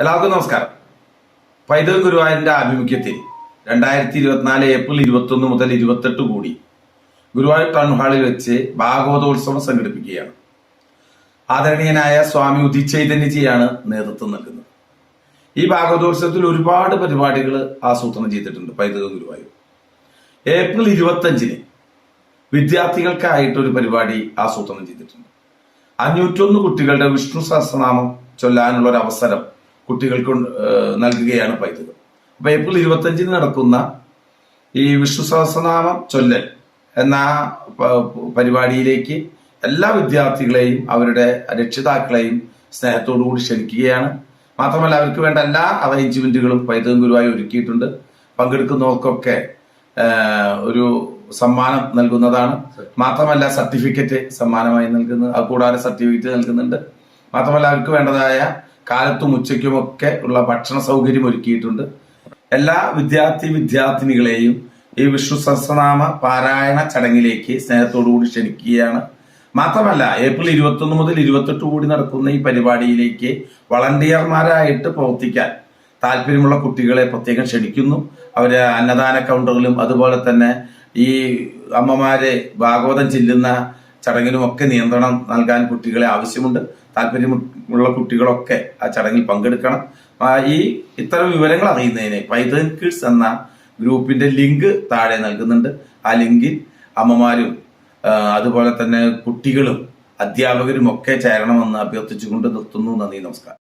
എല്ലാവർക്കും നമസ്കാരം. പൈതൃക ഗുരുവായൂരിന്റെ ആഭിമുഖ്യത്തിൽ രണ്ടായിരത്തി ഇരുപത്തിനാല് ഏപ്രിൽ ഇരുപത്തൊന്ന് മുതൽ ഇരുപത്തെട്ട് കൂടി ഗുരുവായൂർ ടൗൺ ഹാളിൽ വെച്ച് ഭാഗവതോത്സവം സംഘടിപ്പിക്കുകയാണ്. ആദരണീയനായ സ്വാമി ഉദിച്ചൈതന്യജിയാണ് നേതൃത്വം നൽകുന്നത്. ഈ ഭാഗവതോത്സവത്തിൽ ഒരുപാട് പരിപാടികൾ ആസൂത്രണം ചെയ്തിട്ടുണ്ട് പൈതൃക ഗുരുവായൂർ. ഏപ്രിൽ ഇരുപത്തഞ്ചിന് വിദ്യാർത്ഥികൾക്കായിട്ട് ഒരു പരിപാടി ആസൂത്രണം ചെയ്തിട്ടുണ്ട്. അഞ്ഞൂറ്റൊന്ന് കുട്ടികളുടെ വിഷ്ണു സഹസ്രനാമം ചൊല്ലാനുള്ള ഒരു അവസരം കുട്ടികൾക്ക് നൽകുകയാണ് പൈതൃകം. അപ്പൊ ഏപ്രിൽ ഇരുപത്തഞ്ചിന് നടക്കുന്ന ഈ വിഷ്ണു സഹസ്രനാമം ചൊല്ലൽ എന്ന പരിപാടിയിലേക്ക് എല്ലാ വിദ്യാർത്ഥികളെയും അവരുടെ രക്ഷിതാക്കളെയും സ്നേഹത്തോടു കൂടി ക്ഷണിക്കുകയാണ്. മാത്രമല്ല അവർക്ക് വേണ്ട എല്ലാ അറേഞ്ച്മെന്റുകളും പൈതൃകം ഗുരുവായി ഒരുക്കിയിട്ടുണ്ട്. പങ്കെടുക്കുന്നവർക്കൊക്കെ ഒരു സമ്മാനം നൽകുന്നതാണ്. മാത്രമല്ല സർട്ടിഫിക്കറ്റ് സമ്മാനമായി നൽകുന്നത് അത് കൂടാതെ സർട്ടിഫിക്കറ്റ് നൽകുന്നുണ്ട്. മാത്രമല്ല അവർക്ക് വേണ്ടതായ കാലത്തും ഉച്ചയ്ക്കുമൊക്കെ ഉള്ള ഭക്ഷണ സൗകര്യം ഒരുക്കിയിട്ടുണ്ട്. എല്ലാ വിദ്യാർത്ഥി വിദ്യാർത്ഥിനികളെയും ഈ വിഷ്ണു സഹസ്രനാമ പാരായണ ചടങ്ങിലേക്ക് സ്നേഹത്തോടുകൂടി ക്ഷണിക്കുകയാണ്. മാത്രമല്ല ഏപ്രിൽ ഇരുപത്തൊന്ന് മുതൽ ഇരുപത്തെട്ട് കൂടി നടക്കുന്ന ഈ പരിപാടിയിലേക്ക് വളണ്ടിയർമാരായിട്ട് പ്രവർത്തിക്കാൻ താല്പര്യമുള്ള കുട്ടികളെ പ്രത്യേകം ക്ഷണിക്കുന്നു. അവരെ അന്നദാന കൗണ്ടറിലും അതുപോലെ തന്നെ ഈ അമ്മമാരെ ഭാഗവതം ചെല്ലുന്ന ചടങ്ങിലുമൊക്കെ നിയന്ത്രണം നൽകാൻ കുട്ടികളെ ആവശ്യമുണ്ട്. താല്പര്യമുള്ള കുട്ടികളൊക്കെ ആ ചടങ്ങിൽ പങ്കെടുക്കണം. ഈ ഇത്തരം വിവരങ്ങൾ അറിയുന്നതിന് പൈതൻ കിഡ്സ് എന്ന ഗ്രൂപ്പിന്റെ ലിങ്ക് താഴെ നൽകുന്നുണ്ട്. ആ ലിങ്കിൽ അമ്മമാരും അതുപോലെ തന്നെ കുട്ടികളും അധ്യാപകരും ഒക്കെ ചേരണമെന്ന് അഭ്യർത്ഥിച്ചുകൊണ്ട് നിർത്തുന്നു. നന്ദി നമസ്കാരം.